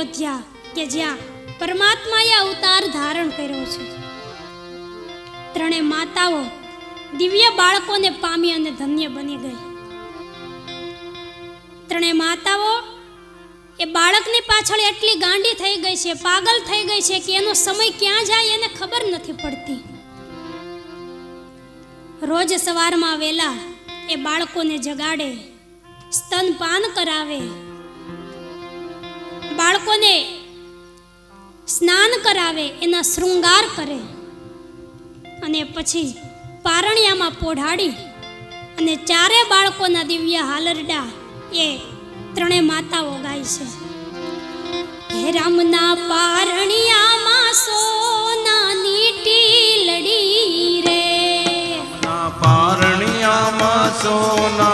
અયોધ્યા કે જ્યાં પરમાત્માએ અવતાર ધારણ કર્યો છે. ત્રણે માતાઓ દિવ્ય બાળકોને પામી અને ધન્ય બની ગઈ. ત્રણે માતાઓ એ બાળકની પાછળ એટલી ગાંડી થઈ ગઈ છે, પાગલ થઈ ગઈ છે કે એનો સમય ક્યાં જાય એને ખબર નથી પડતી. રોજ સવારમાં વેલા એ બાળકોને જગાડે, સ્તનપાન કરાવે બાળકોને સ્નાન કરાવે, એના શૃંગાર કરે અને પછી પારણિયામાં પોઢાડી અને ચારે બાળકોના દિવ્ય હાલરડા એ ત્રણે માતાઓ ગાય છે. હે રામના પારણિયામાં સોનાની ટીલડી રે. પારણિયામાં સોનાની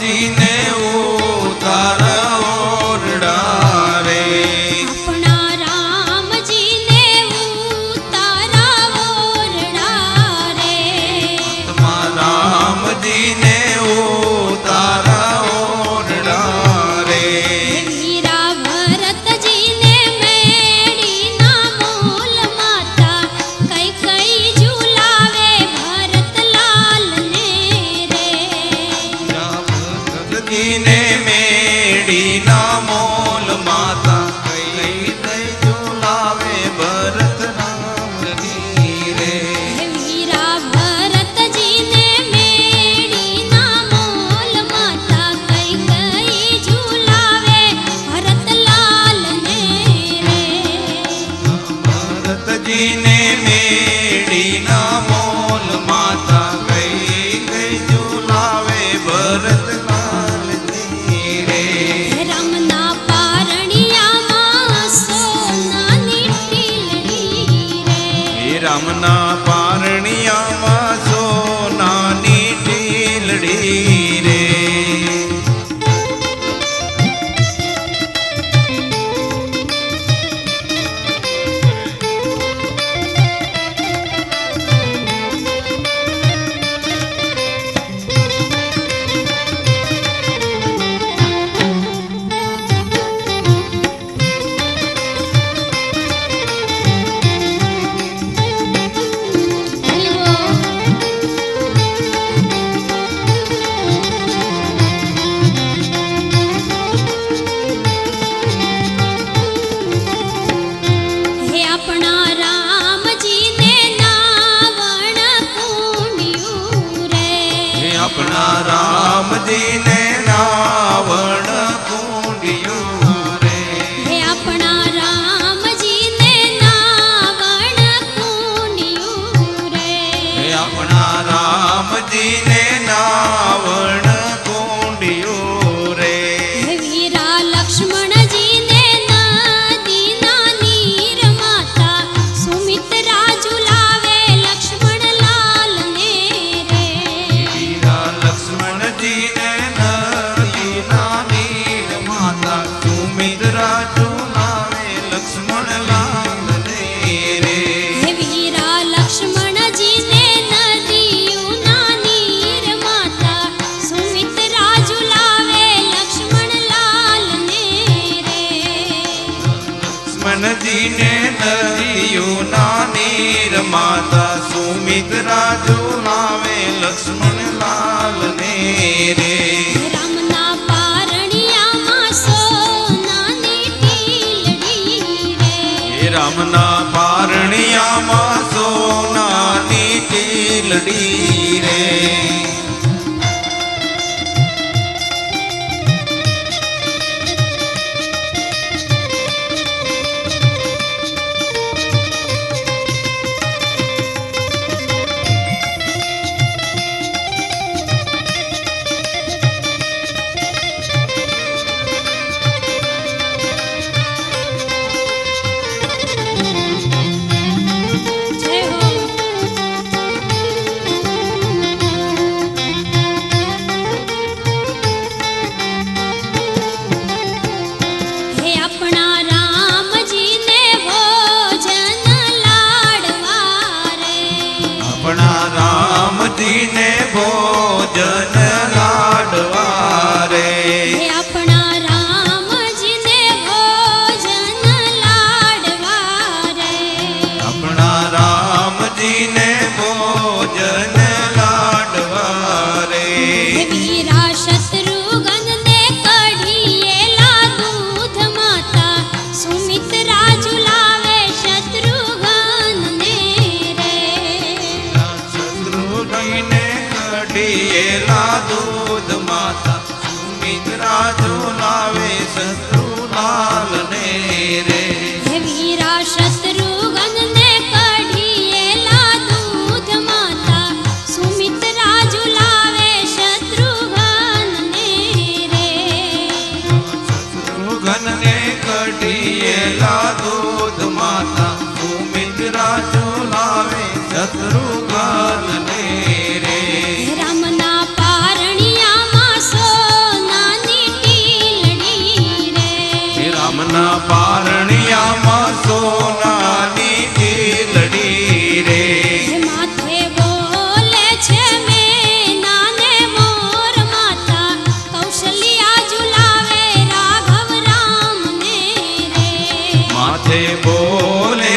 રામજીને રામના પારણિયામાં આપણા રામજીને ધનજીને નદીઓના નીર માતા સુમિત રાજો લાવે લક્ષ્મણ લાલ ને રે. રામના પારણિયામાં સોનાની ટીલડી રે. રામજીને ભોજન સુમિત્રા ઝુલાવે શત્રુલાલ ને રે. વીરા શત્રુઘ્નને કઢીએલા દૂધ માતા. સુમિત્રા ઝુલાવે શત્રુઘ્નને રે. શત્રુઘ્નને કઢીએલા દૂધ હે રામના પારણિયામાં સોનાની ટીલડી રે. માથે બોલે છે મેનાને મોર માતા કૌશલ્યા ઝુલાવે રાઘવ રામને રે. માથે બોલે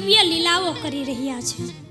દિવ્ય લીલાઓ કરી રહ્યા છે.